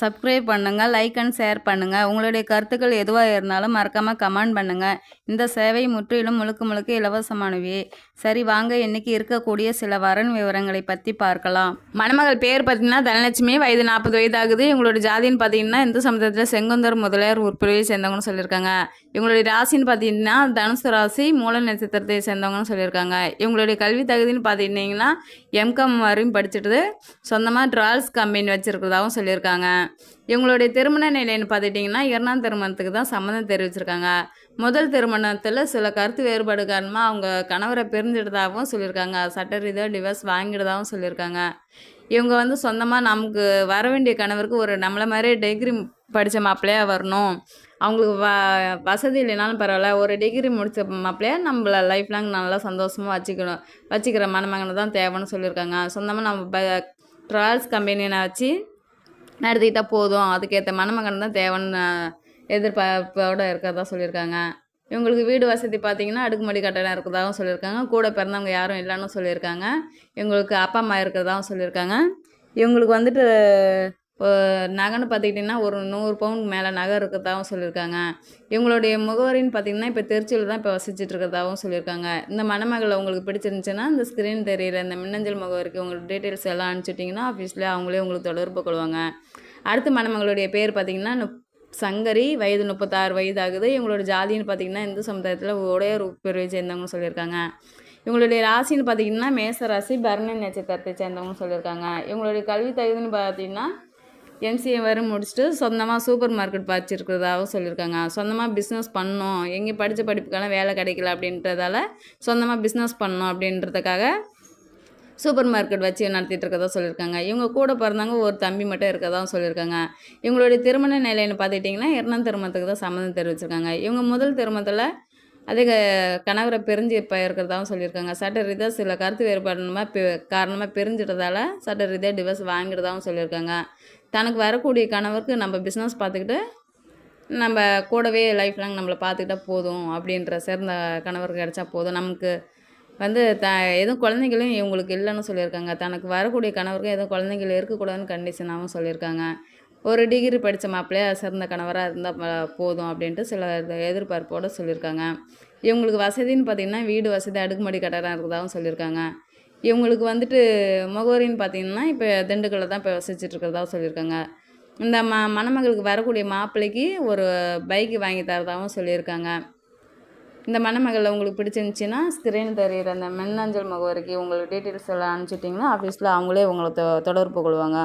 Subscribe பண்ணுங்கள் like and share பண்ணுங்கள் உங்களுடைய கருத்துக்கள் எதுவாக இருந்தாலும் மறக்காமல் கமெண்ட் பண்ணுங்கள் இந்த சேவை முற்றிலும் முழுக்க முழுக்க இலவசமானவே. சரி வாங்க இன்றைக்கி இருக்கக்கூடிய சில வரன் விவரங்களை பற்றி பார்க்கலாம். மணமகள் பேர் பார்த்தீங்கன்னா தனலட்சுமி. வயது நாற்பது வயது ஆகுது இவங்களோட ஜாதின்னு பார்த்தீங்கன்னா இந்து சமுதாயத்தில் செங்குந்தர் முதலியார் உட்பிரிவை சேர்ந்தவங்கன்னு சொல்லியிருக்காங்க. இவங்களுடைய ராசின்னு பார்த்தீங்கன்னா தனுசு ராசி மூல நட்சத்திரத்தை சேர்ந்தவங்கன்னு சொல்லியிருக்காங்க. இவங்களுடைய கல்வி தகுதின்னு பார்த்தீங்கன்னா எம்காம் வரையும் படிச்சுட்டு சொந்தமாக ட்ரால்ஸ் கம்பெனி வச்சுருக்கிறதாகவும் சொல்லியிருக்காங்க. இவங்களுடைய திருமண நிலைன்னு பார்த்துட்டிங்கன்னா இரண்டாம் திருமணத்துக்கு தான் சம்மந்தம் தெரிவிச்சிருக்காங்க. முதல் திருமணத்தில் சில கருத்து வேறுபாடு காரணமாக அவங்க கணவரை பிரிஞ்சிட்டதாகவும் சொல்லியிருக்காங்க. சட்ட ரீதியாக டிவோர்ஸ் வாங்கிட்டதாகவும் சொல்லியிருக்காங்க. இவங்க வந்து சொந்தமாக நமக்கு வர வேண்டிய கணவருக்கு ஒரு நம்மளை மாதிரி டிகிரி படித்த மாப்பிள்ளையாக வரணும். அவங்களுக்கு வ வசதி இல்லைனாலும் பரவாயில்ல. ஒரு டிகிரி முடித்த மாப்பிள்ளையா நம்மள லைஃப் லாங் நல்லா சந்தோஷமாக வச்சுக்கணும். வச்சுக்கிற மணமகனை தான் தேவைன்னு சொல்லியிருக்காங்க. சொந்தமாக நம்ம ட்ராவல்ஸ் கம்பெனியை வச்சு நடத்திக்கிட்டால் போதும். அதுக்கேற்ற மணமகன் தான் தேவைன்னு எதிர்பார்ப்போடு இருக்கிறதா சொல்லியிருக்காங்க. இவங்களுக்கு வீடு வசதி பார்த்திங்கன்னா அடுக்குமாடி கட்டடம் இருக்கிறதாகவும் சொல்லியிருக்காங்க. கூட பிறந்தவங்க யாரும் இல்லைன்னு சொல்லியிருக்காங்க. இவங்களுக்கு அப்பா அம்மா இருக்கிறதாகவும் சொல்லியிருக்காங்க. இவங்களுக்கு வந்துட்டு நகைன்னு பார்த்துக்கிட்டிங்கன்னா ஒரு நூறு பவுன் மேலே நகை இருக்கிறதாகவும் சொல்லியிருக்காங்க. இவங்களுடைய முகவரின்னு பார்த்திங்கன்னா இப்போ திருச்சியில் தான் இப்போ வசிச்சுட்டு இருக்கிறதாகவும் சொல்லியிருக்காங்க. இந்த மணமகளை உங்களுக்கு பிடிச்சிருந்துச்சுன்னா இந்த ஸ்க்ரீன் தெரியிற இந்த மின்னஞ்சல் முகவரிக்கு உங்களுக்கு டீட்டெயில்ஸ் எல்லாம் அனுப்பிச்சிட்டிங்கன்னா ஆஃபீஸில் அவங்களே உங்களுக்கு தொடர்பு கொள்வாங்க. அடுத்து மணமகளுடைய பேர் பார்த்திங்கன்னா சங்கரி வயது முப்பத்தாறு வயது ஆகுது இவங்களோட ஜாதின்னு பார்த்திங்கன்னா இந்து சமுதாயத்தில் உடையர் பிரிவை சேர்ந்தவங்க சொல்லியிருக்காங்க. இவங்களுடைய ராசின்னு பார்த்திங்கன்னா மேச ராசி பரணி நட்சத்திரத்தை சேர்ந்தவங்க சொல்லியிருக்காங்க. இவங்களுடைய கல்வி தகுதின்னு பார்த்திங்கன்னா எம்சிஏ வரை முடிச்சுட்டு சொந்தமாக சூப்பர் மார்க்கெட் படிச்சிருக்கிறதாகவும் சொல்லியிருக்காங்க. சொந்தமாக பிஸ்னஸ் பண்ணணும் எங்கே படித்த படிப்புக்கெல்லாம் வேலை கிடைக்கல அப்படின்றதால சொந்தமாக பிஸ்னஸ் பண்ணணும் அப்படின்றதுக்காக சூப்பர் மார்க்கெட் வச்சு நடத்திட்டு இருக்கதா சொல்லியிருக்காங்க. இவங்க கூட பிறந்தாங்க ஒரு தம்பி மட்டும் இருக்கதா சொல்லியிருக்காங்க. இவங்களுடைய திருமண நிலைன்னு பார்த்துட்டிங்கன்னா இரண்டாம் திருமணத்துக்கு தான் சம்மந்தம் தெரிவிச்சிருக்காங்க. இவங்க முதல் திருமணத்தில் அதே கணவரை பிரிஞ்சு இப்போ இருக்கிறதாவும் சொல்லியிருக்காங்க. சட்ட ரீதியாக சில கருத்து வேறுபாடுமா காரணமாக பிரிஞ்சிட்டதால சட்ட ரீதியாக டிவர்ஸ் வாங்கிடுதாகவும் சொல்லியிருக்காங்க. தனக்கு வரக்கூடிய கணவருக்கு நம்ம பிஸ்னஸ் பார்த்துக்கிட்டு நம்ம கூடவே லைஃப் லாங் நம்மளை பார்த்துக்கிட்டா போதும் அப்படின்ற சிறந்த கணவர் கிடச்சா போதும். நமக்கு வந்து த எதுவும் குழந்தைங்களும் இவங்களுக்கு இல்லைன்னு சொல்லியிருக்காங்க. தனக்கு வரக்கூடிய கணவருக்கு எதுவும் குழந்தைகள் இருக்கக்கூடாதுன்னு கண்டிஷனாகவும் சொல்லியிருக்காங்க. ஒரு டிகிரி படித்த மாப்பிள்ளையாக சிறந்த கணவராக இருந்தால் போதும் அப்படின்ட்டு சில எதிர்பார்ப்போடு சொல்லியிருக்காங்க. இவங்களுக்கு வசதின்னு பார்த்திங்கன்னா வீடு வசதி அடுக்குமாடி கட்டடம் இருக்கிறதாகவும் சொல்லியிருக்காங்க. இவங்களுக்கு வந்துட்டு முகவரின்னு பார்த்தீங்கன்னா இப்போ திண்டுக்கல்ல தான் இப்போ வசிச்சுட்டு சொல்லியிருக்காங்க. இந்த ம மணமகளுக்கு வரக்கூடிய மாப்பிள்ளைக்கு ஒரு பைக்கு வாங்கி தரதாகவும் சொல்லியிருக்காங்க. இந்த மணமகளில் உங்களுக்கு பிடிச்சிருந்துச்சின்னா ஸ்கிரீன் தெரியிற அந்த மின்னஞ்சல் முகவரிக்கு உங்களுக்கு டீட்டெயில்ஸ் எல்லாம் அனுப்பிச்சிட்டிங்கன்னா ஆஃபீஸில் அவங்களே உங்களை தொடர்பு கொள்வாங்க.